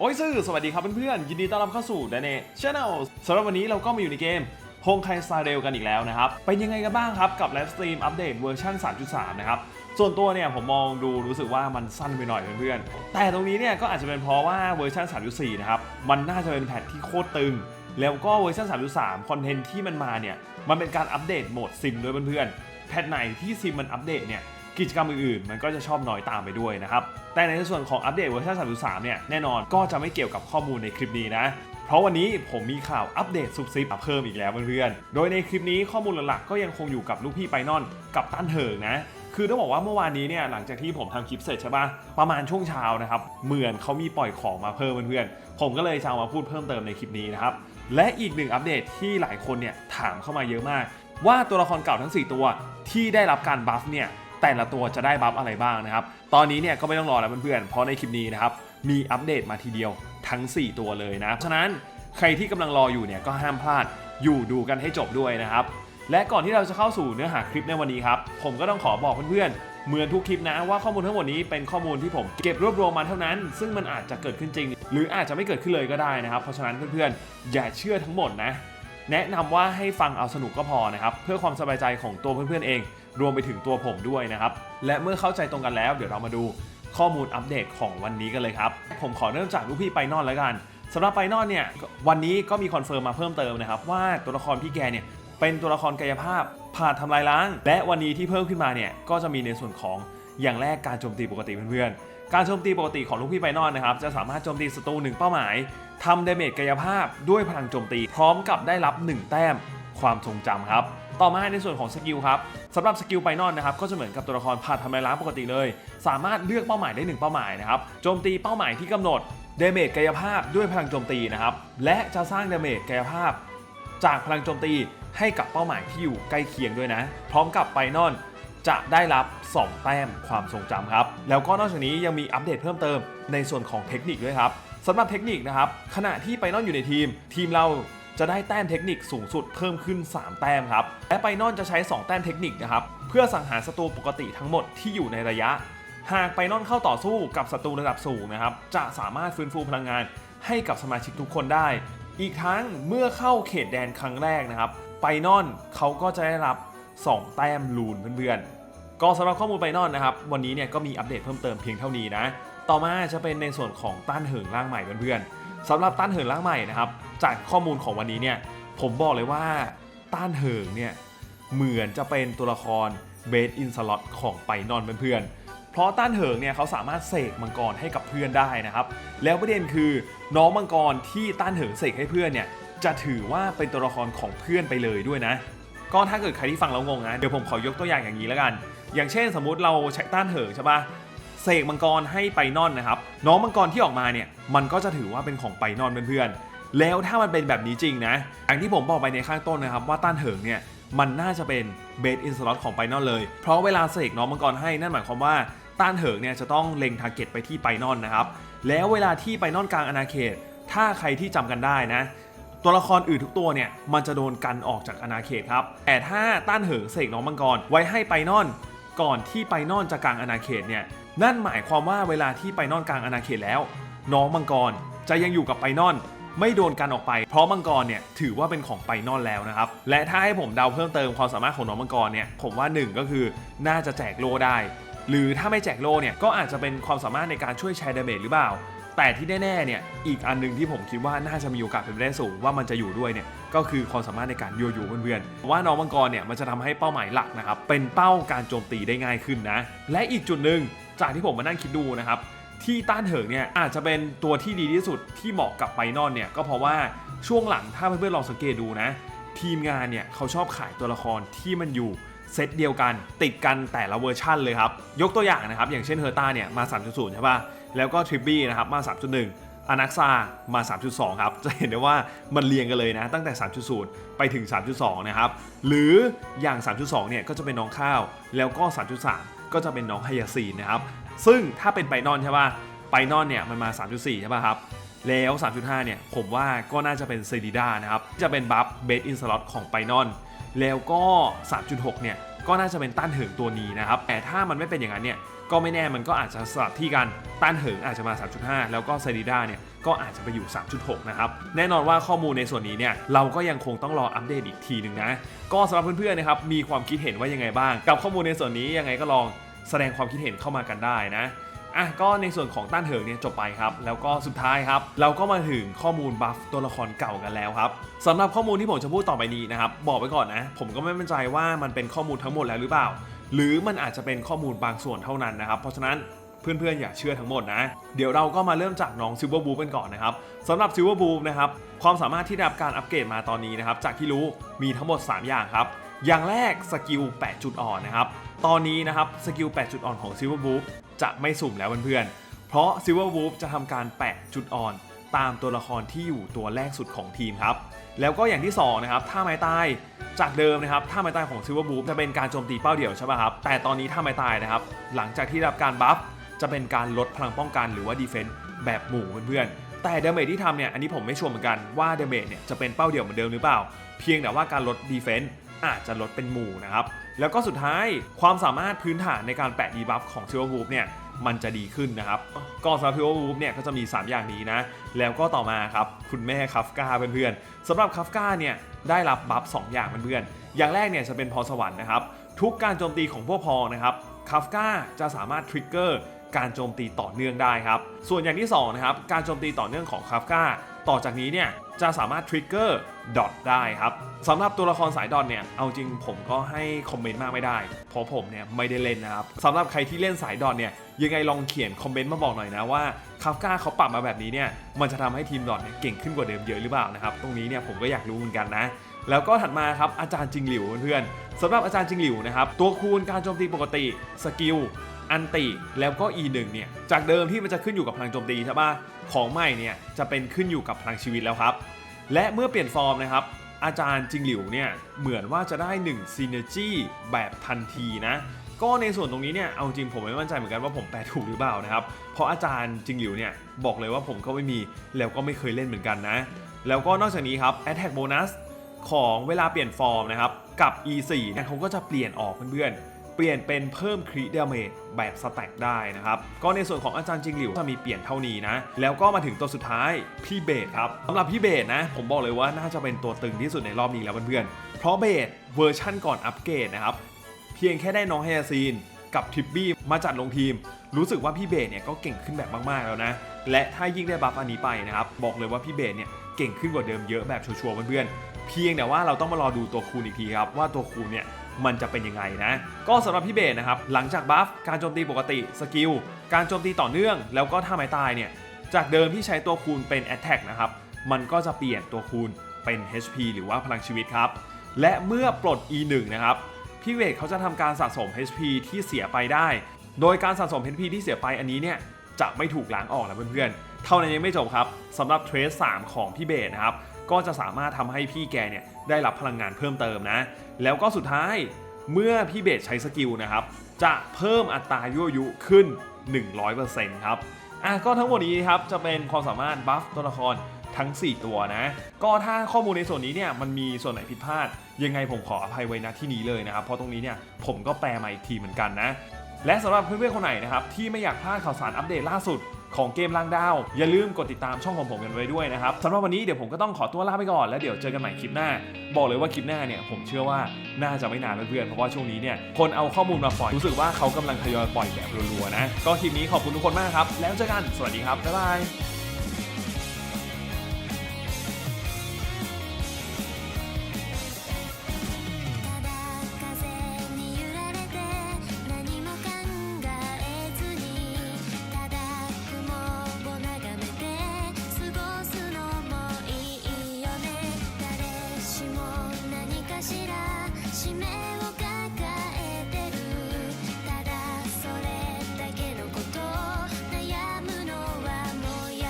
โอ้ยซื่อสวัสดีครับเพื่อนๆ ยินดีต้อนรับเข้าสู่ d a n e Channel สำหรับวันนี้เราก็มาอยู่ในเกม h o n g k a i Star Rail กันอีกแล้วนะครับ เป็นยังไงกันบ้างครับกับไลฟ์สตรีมอัปเดตเวอร์ชัน3.3 นะครับ ส่วนตัวเนี่ยผมมองดูรู้สึกว่ามันสั้นไปหน่อยเพื่อนๆ แต่ตรงนี้เนี่ยก็อาจจะเป็นเพราะว่าเวอร์ชัน3.4 นะครับ มันน่าจะเป็นแพทที่โคตรตึง แล้วก็เวอร์ชัน3.3 คอนเทนต์ที่มันมาเนี่ย มันเป็นการอัปเดตโหมดซิมด้วยเพื่อนๆ แพทไหนที่ซิมมันอัปเดตเนี่ย กิจกรรมอื่นๆ มันก็จะชอบน้อยตามไปด้วยนะครับ แต่ในส่วนของอัปเดตเวอร์ชัน3.3 เนี่ย แน่นอนก็จะไม่เกี่ยวกับข้อมูลในคลิปนี้นะ เพราะวันนี้ผมมีข่าวอัปเดตซุบซิบเพิ่มอีกแล้วเพื่อนๆ โดยในคลิปนี้ข้อมูลหลักๆ ก็ยังคงอยู่กับลูกพี่ไปนอนกับตั้นเหิงนะคือต้องบอกว่าเมื่อวานนี้เนี่ยหลังจากที่ผมทำคลิปเสร็จใช่ปะประมาณช่วงเช้านะครับ เหมือนเขามีปล่อยของมาเพิ่มเพื่อนๆผมก็เลยจะเอามาพูดเพิ่มเติมในคลิปนี้นะครับ และอีกหนึ่งอัปเดตที่หลายคนเนี่ยถามเข้ามาเยอะมาก ว่าตัวละครเก่าทั้ง 4 ตัวที่ได้รับการบัฟเนี่ย แต่ละตัวจะได้บัฟอะไรบ้างนะครับ ตอนนี้เนี่ยก็ไม่ต้องรอแล้วเพื่อนๆ เพราะในคลิปนี้นะครับมีอัปเดตมาทีเดียวทั้ง 4 ตัวเลยนะฉะนั้นใครที่กำลังรออยู่เนี่ยก็ห้ามพลาดอยู่ดูกันให้จบด้วยนะครับ และก่อนที่เราจะเข้าสู่เนื้อหาคลิปในวันนี้ครับ ผมก็ต้องขอบอกเพื่อนๆ เหมือนทุกคลิปนะว่าข้อมูลทั้งหมดนี้เป็นข้อมูลที่ผมเก็บรวบรวมมาเท่านั้น ซึ่งมันอาจจะเกิดขึ้นจริง หรืออาจจะไม่เกิดขึ้นเลยก็ได้นะครับ เพราะฉะนั้นเพื่อนๆ อย่าเชื่อทั้งหมดนะ แนะนำว่าให้ฟังเอาสนุกก็พอนะครับ เพื่อความสบายใจของตัวเพื่อนๆเอง รวมไปถึงตัวผมด้วยนะครับ และเมื่อเข้าใจตรงกันแล้ว เดี๋ยวเรามาดูข้อมูลอัปเดตของวันนี้กันเลยครับ ผมขอเริ่มจากลูกพี่ไปนอนแล้วกันสำหรับไปนอนเนี่ยวันนี้ก็มีคอนเฟิร์มมาเพิ่มเติมนะครับว่าตัวละครพี่แกเนี่ยเป็นตัวละครกายภาพผ่าทำลายล้าง และวันนี้ที่เพิ่มขึ้นมาเนี่ยก็จะมีในส่วนของอย่างแรกการโจมตีปกติเพื่อนๆ การโจมตีปกติของลูกพี่ไปนอนนะครับจะสามารถโจมตีศัตรูหนึ่งเป้าหมายทำดาเมจกายภาพด้วยพลังโจมตี พร้อมกับได้รับ 1 แต้มความทรงจำครับ ต่อมาในส่วนของสกิลครับ สำหรับสกิลไปนอนนะครับก็จะเหมือนกับตัวละครผ่านทำลายล้างปกติเลย สามารถเลือกเป้าหมายได้ 1 เป้าหมายนะครับโจมตีเป้าหมายที่กำหนดเดเมจกายภาพด้วยพลังโจมตีนะครับและจะสร้างเดเมจกายภาพ จากพลังโจมตีให้กับเป้าหมายที่อยู่ใกล้เคียงด้วยนะ พร้อมกับไปนอนจะได้รับ 2 แต้มความทรงจำครับ แล้วก็นอกจากนี้ยังมีอัปเดตเพิ่มเติมในส่วนของเทคนิคด้วยครับสำหรับเทคนิคนะครับขณะที่ไปนอนอยู่ในทีม ทีมเรา จะได้แต้มเทคนิคสูงสุดเพิ่มขึ้น 3 แต้มครับ และไปนอนจะใช้ 2 แต้มเทคนิคนะครับ เพื่อสังหารศัตรูปกติทั้งหมดที่อยู่ในระยะ หากไปนอนเข้าต่อสู้กับศัตรูระดับสูงนะครับ จะสามารถฟื้นฟูพลังงานให้กับสมาชิกทุกคนได้ อีกทั้งเมื่อเข้าเขตแดนครั้งแรกนะครับ ไปนอนเขาก็จะได้รับ 2 แต้มลูนเพื่อนๆ ก็สำหรับข้อมูลไปนอนนะครับ วันนี้เนี่ยก็มีอัปเดตเพิ่มเติมเพียงเท่านี้นะ ต่อมาจะเป็นในส่วนของต้านเหิงร่างใหม่เพื่อนๆ สำหรับต้านเหิงร่างใหม่นะครับ จากข้อมูลของวันนี้เนี่ยผมบอกเลยว่าต้านเหิงเนี่ยเหมือนจะเป็นตัวละครเบสอินสล็อตของไปนอนเพื่อนเพราะต้านเหิงเนี่ยเขาสามารถเสกมังกรให้กับเพื่อนได้นะครับ แล้วประเด็นคือน้องมังกรที่ต้านเหิงเสกให้เพื่อนเนี่ยจะถือว่าเป็นตัวละครของเพื่อนไปเลยด้วยนะ ก็ถ้าเกิดใครที่ฟังแล้วงงนะเดี๋ยวผมขอยกตัวอย่างอย่างนี้แล้วกัน อย่างเช่นสมมุติเราใช้ต้านเหิงใช่ปะ เสกมังกรให้ไปนอนนะครับ น้องมังกรที่ออกมาเนี่ยมันก็จะถือว่าเป็นของไปนอนเพื่อนๆแล้วถ้ามันเป็นแบบนี้จริงนะอย่างที่ผมบอกไปในข้างต้นนะครับว่าต้านเหิงเนี่ยมันน่าจะเป็นเบสอินสล็อตของไปนอนเลย เพราะเวลาเสกน้องมังกรให้นั่นหมายความว่าต้านเหิงเนี่ยจะต้องเล็งทาร์เก็ตไปที่ไปนอนนะครับ แล้วเวลาที่ไปนอนกลางอาณาเขต ถ้าใครที่จำกันได้นะ ตัวละครอื่นทุกตัวเนี่ยมันจะโดนกันออกจากอาณาเขตครับ แต่ถ้าต้านเหิงเสกน้องมังกรไว้ให้ไปนอน ก่อนที่ไปนอนจะกลางอาณาเขตเนี่ยนั่นหมายความว่าเวลาที่ไปนอนกลางอาณาเขตแล้ว น้องมังกรจะยังอยู่กับไปนอน ไม่โดนกันออกไป เพราะมังกรเนี่ยถือว่าเป็นของไปนอนแล้วนะครับ และถ้าให้ผมเดาเพิ่มเติมความสามารถของน้องมังกรเนี่ยผมว่าหนึ่งก็คือน่าจะแจกโลได้ หรือถ้าไม่แจกโลเนี่ยก็อาจจะเป็นความสามารถในการช่วยแชร์ดาเมจหรือเปล่า แต่ที่แน่ๆเนี่ยอีกอันหนึงที่ผมคิดว่าน่าจะมีโอกาสเป็นไปได้สูงว่ามันจะอยู่ด้วยเนี่ยก็คือความสามารถในการโยอยู่เพื่อนๆว่าน้องมังกรเนี่ยมันจะทำให้เป้าหมายหลักนะครับเป็นเป้าการโจมตีได้ง่ายขึ้นนะและอีกจุดหนึ่งจากที่ผมมานั่งคิดดูนะครับที่ต้านเหิงเนี่ยอาจจะเป็นตัวที่ดีที่สุดที่เหมาะกับไปนอนเนี่ยก็เพราะว่าช่วงหลังถ้าเพื่อนๆลองสังเกตดูนะ ทีมงานเนี่ยเขาชอบขายตัวละครที่มันอยู่ เซตเดียวกัน ติดกันแต่ละเวอร์ชั่นเลยครับ ยกตัวอย่างนะครับ อย่างเช่นเฮอร์ต้าเนี่ยมา 3.0 ใช่ป่ะ แล้วก็ทริปบี้นะครับมา 3.1อนักซามา 3.2 ครับ จะเห็นได้ว่ามันเรียงกันเลยนะ ตั้งแต่ 3.0 ไปถึง 3.2 นะครับ หรืออย่าง 3.2 เนี่ยก็จะเป็นน้องข้าว แล้วก็ 3.3 ก็จะเป็นน้องไฮยาซีนนะครับ ซึ่งถ้าเป็นไปนอนใช่ป่ะไปนอนเนี่ยมันมา 3.4 ใช่ป่ะครับแล้ว 3.5 เนี่ย ผมว่าก็น่าจะเป็นเซดิด้านะครับ จะเป็นบัฟเบสอินสล็อตของไปนอน แล้วก็ 3.6 เนี่ยก็น่าจะเป็นต้านเหิงตัวนี้นะครับ แต่ถ้ามันไม่เป็นอย่างนั้นเนี่ยก็ไม่แน่มันก็อาจจะสลับที่กันต้านเหิงอาจจะมา 3.5 แล้วก็ไซริด้าเนี่ยก็อาจจะไปอยู่ 3.6 นะครับ แน่นอนว่าข้อมูลในส่วนนี้เนี่ยเราก็ยังคงต้องรออัปเดตอีกทีหนึ่งนะ ก็สำหรับเพื่อนๆนะครับมีความคิดเห็นว่ายังไงบ้าง กับข้อมูลในส่วนนี้ยังไงก็ลองแสดงความคิดเห็นเข้ามากันได้นะ อะก็ในส่วนของต้านเหิงเนี่ยจบไปครับ แล้วก็สุดท้ายครับ เราก็มาถึงข้อมูลบัฟตัวละครเก่ากันแล้วครับสำหรับข้อมูลที่ผมจะพูดต่อไปนี้นะครับ บอกไว้ก่อนนะ ผมก็ไม่มั่นใจว่ามันเป็นข้อมูลทั้งหมดแล้วหรือเปล่า หรือมันอาจจะเป็นข้อมูลบางส่วนเท่านั้นนะครับ เพราะฉะนั้นเพื่อนๆ อย่าเชื่อทั้งหมดนะ เดี๋ยวเราก็มาเริ่มจากน้องซิลเวอร์บูกันก่อนนะครับสำหรับซิลเวอร์บูนะครับความสามารถที่ได้รับการอัปเกรดมาตอนนี้นะครับจากที่รู้มีทั้งหมด 3 อย่างครับ อย่างแรกสกิล 8 จุดอ่อนนะครับ ตอนนี้นะครับสกิล 8 จุดอ่อนของ Silver Wolf จะไม่สุ่มแล้วเพื่อนๆ เพราะ Silver Wolf จะทำการแปะจุดอ่อน ตามตัวละครที่อยู่ตัวแรกสุดของทีมครับ แล้วก็อย่างที่สองนะครับท่าไม้ตายจากเดิมนะครับท่าไม้ตายของ Silver Wolf จะเป็นการโจมตีเป้าเดี่ยวใช่ป่ะครับ แต่ตอนนี้ท่าไม้ตายนะครับหลังจากที่รับการบัฟจะเป็นการลดพลังป้องกันหรือว่าดีเฟนส์แบบหมู่เพื่อนๆ แต่เดเมจที่ทำเนี่ยอันนี้ผมไม่ชัวร์เหมือนกันว่าเดเมจเนี่ยจะเป็นเป้าเดี่ยวเหมือนเดิมหรือเปล่า เพียงแต่ว่าการลดดีเฟนส์ อาจจะลดเป็นหมู่นะครับ แล้วก็สุดท้ายความสามารถพื้นฐานในการแปะดีบัฟของ Silver Wolf เนี่ยมันจะดีขึ้นนะครับก็สำหรับ Silver Wolf เนี่ยก็จะมี 3 อย่างนี้นะ แล้วก็ต่อมาครับ คุณแม่คัฟกาเพื่อนๆสำหรับคัฟกาเนี่ยได้รับบัฟ2อย่างเพื่อนๆอย่างแรกเนี่ยจะเป็นพรสวรรค์นะครับ ทุกการโจมตีของพวกพอนะครับคัฟกาจะสามารถทริกเกอร์การโจมตีต่อเนื่องได้ครับ ส่วนอย่างที่2นะครับการโจมตีต่อเนื่องของคัฟกา ต่อจากนี้เนี่ยจะสามารถทริกเกอร์ดอทได้ครับสำหรับตัวละครสายดอทเนี่ย เอาจริงผมก็ให้คอมเมนต์มากไม่ได้ เพราะผมเนี่ยไม่ได้เล่นนะครับสำหรับใครที่เล่นสายดอทเนี่ย ยังไงลองเขียนคอมเมนต์มาบอกหน่อยนะว่าคาฟกาเขาปรับมาแบบนี้เนี่ย มันจะทำให้ทีมดอทเนี่ยเก่งขึ้นกว่าเดิมเยอะหรือเปล่านะครับ ตรงนี้เนี่ยผมก็อยากรู้เหมือนกันนะ แล้วก็ถัดมาครับอาจารย์จิงหลิวเพื่อนๆสำหรับอาจารย์จิงหลิวนะครับ ตัวคูณการโจมตีปกติ สกิล อันติแล้วก็ E1 เนี่ยจากเดิมที่มันจะขึ้นอยู่กับพลังโจมตีใช่ปะของใหม่เนี่ยจะเป็นขึ้นอยู่กับพลังชีวิตแล้วครับ และเมื่อเปลี่ยนฟอร์มนะครับอาจารย์จิงหลิวเนี่ยเหมือนว่าจะได้1 Synergy แบบทันทีนะ ก็ในส่วนตรงนี้เนี่ยเอาจริงผมไม่มั่นใจเหมือนกันว่าผมแปลถูกหรือเปล่านะครับ เพราะอาจารย์จิงหลิวเนี่ยบอกเลยว่าผมก็ไม่มีแล้วก็ไม่เคยเล่นเหมือนกันนะ แล้วก็นอกจากนี้ครับ Attack Bonus ของเวลาเปลี่ยนฟอร์มนะครับกับ E4 เนี่ยเขาก็จะเปลี่ยนออกเพื่อนๆ เปลี่ยนเป็นเพิ่มครีดเมจแบบสแต็กได้นะครับ ก็ในส่วนของอาจารย์จิงหลิวจะมีเปลี่ยนเท่านี้นะ แล้วก็มาถึงตัวสุดท้าย พี่เบสครับสำหรับพี่เบสนะ ผมบอกเลยว่าน่าจะเป็นตัวตึงที่สุดในรอบนี้แล้วเพื่อนๆ เพราะเบสเวอร์ชั่นก่อนอัปเกรดนะครับ เพียงแค่ได้น้องไฮยาซีนกับทิปบี้มาจัดลงทีม รู้สึกว่าพี่เบสเนี่ยก็เก่งขึ้นแบบมากๆแล้วนะ และถ้ายิ่งได้บัฟอันนี้ไปนะครับ บอกเลยว่าพี่เบสเนี่ยเก่งขึ้นกว่าเดิมเยอะแบบชัวร์ๆเพื่อนๆเพียงแต่ว่าเราต้องมารอดูตัวคูณอีกทีครับว่าตัวคูณเนี่ย มันจะเป็นยังไงนะ ก็สำหรับพี่เบสนะครับ หลังจากบัฟการโจมตีปกติสกิลการโจมตีต่อเนื่อง แล้วก็ท่าไม้ตายเนี่ยจากเดิมที่ใช้ตัวคูณเป็น Attack นะครับมันก็จะเปลี่ยนตัวคูณเป็น HP หรือว่าพลังชีวิตครับ และเมื่อปลด E1 นะครับพี่เวทเขาจะทำการสะสม HP ที่เสียไปได้ โดยการสะสม HP ที่เสียไปอันนี้เนี่ยจะไม่ถูกล้างออกนะเพื่อนๆ เท่านั้นยังไม่จบครับสำหรับเทรส3ของพี่เบสนะครับ ก็จะสามารถทำให้พี่แกเนี่ยได้รับพลังงานเพิ่มเติมนะ แล้วก็สุดท้ายเมื่อพี่เบสใช้สกิลนะครับ จะเพิ่มอัตรายั่วยุขึ้น 100%ครับอะก็ทั้งหมดนี้ครับจะเป็นความสามารถบัฟตัวละครทั้ง 4 ตัวนะ ก็ถ้าข้อมูลในส่วนนี้เนี่ยมันมีส่วนไหนผิดพลาด ยังไงผมขออภัยไว้ณที่นี้เลยนะครับ เพราะตรงนี้เนี่ยผมก็แปลมาอีกทีเหมือนกันนะ และสำหรับเพื่อนๆคนไหนนะครับที่ไม่อยากพลาดข่าวสารอัปเดตล่าสุด ของเกมล่างดาว อย่าลืมกดติดตามช่องของผมกันไว้ด้วยนะครับสำหรับวันนี้เดี๋ยวผมก็ต้องขอตัวลาไปก่อนแล้วเดี๋ยวเจอกันใหม่คลิปหน้า บอกเลยว่าคลิปหน้าเนี่ยผมเชื่อว่าน่าจะไม่นานเพื่อนๆเพราะว่าช่วงนี้เนี่ยคนเอาข้อมูลมาปล่อยรู้สึกว่าเขากำลังทยอยปล่อยแบบรัวๆนะก็คลิปนี้ขอบคุณทุกคนมากครับแล้วเจอกันสวัสดีครับบ๊ายบาย